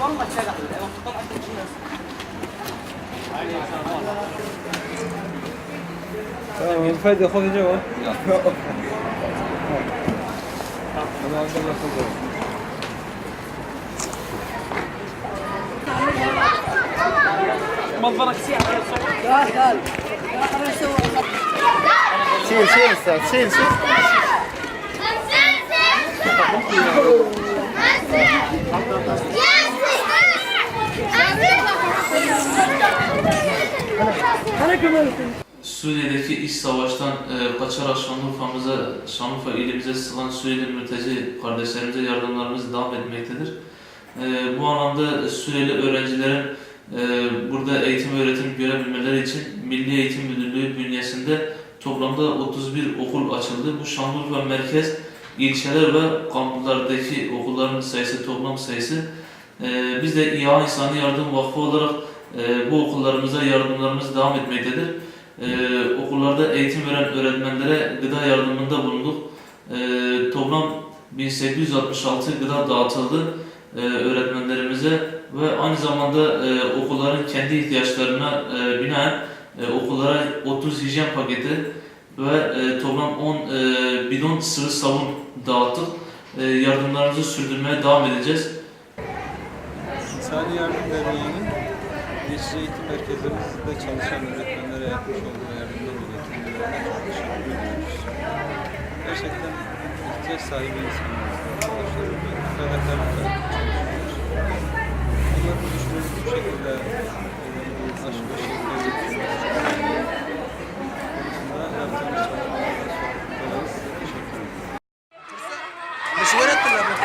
والله فادي خذ جوا أنا عبد الله خذ جوا منظرك سيء على الصوت تعال تعال شيل شيل أستاذ شيل شيل Suriye'deki iç savaştan e, kaçarak Şanlıurfa'mıza, Şanlıurfa ilimize sığınan Suriyeli mülteci kardeşlerimize yardımlarımız devam etmektedir. E, bu anlamda Suriyeli öğrencilerin e, burada eğitim öğretim görebilmeleri için Milli Eğitim Müdürlüğü bünyesinde toplamda 31 okul açıldı. Bu Şanlıurfa merkez ilçeler ve kamplardaki okulların sayısı, toplam sayısı. E, biz de İHA İnsani Yardım Vakfı olarak e, bu okullarımıza yardımlarımız devam etmektedir. Ee, okullarda eğitim veren öğretmenlere gıda yardımında bulunduk. Ee, toplam 1866 gıda dağıtıldı e, öğretmenlerimize ve aynı zamanda e, okulların kendi ihtiyaçlarına e, binaen e, okullara 30 hijyen paketi ve e, toplam 10 e, bidon sıvı sabun dağıttık. E, yardımlarımızı sürdürmeye devam edeceğiz. İnsani Yardım Derneği'nin geçici eğitim merkezlerimizde çalışan öğretmenlere yapmış olduğu yardımlar olan kendilerine çok teşekkür ediyoruz. Gerçekten ihtiyaç sahibi insanlarımız var. Fedakarlıkla çalışıyoruz. Onları düşünüyoruz bu şekilde aşk ve şekilde yaptığımız çalışmalarımız çok teşekkür ederim. Teşekkür ederim.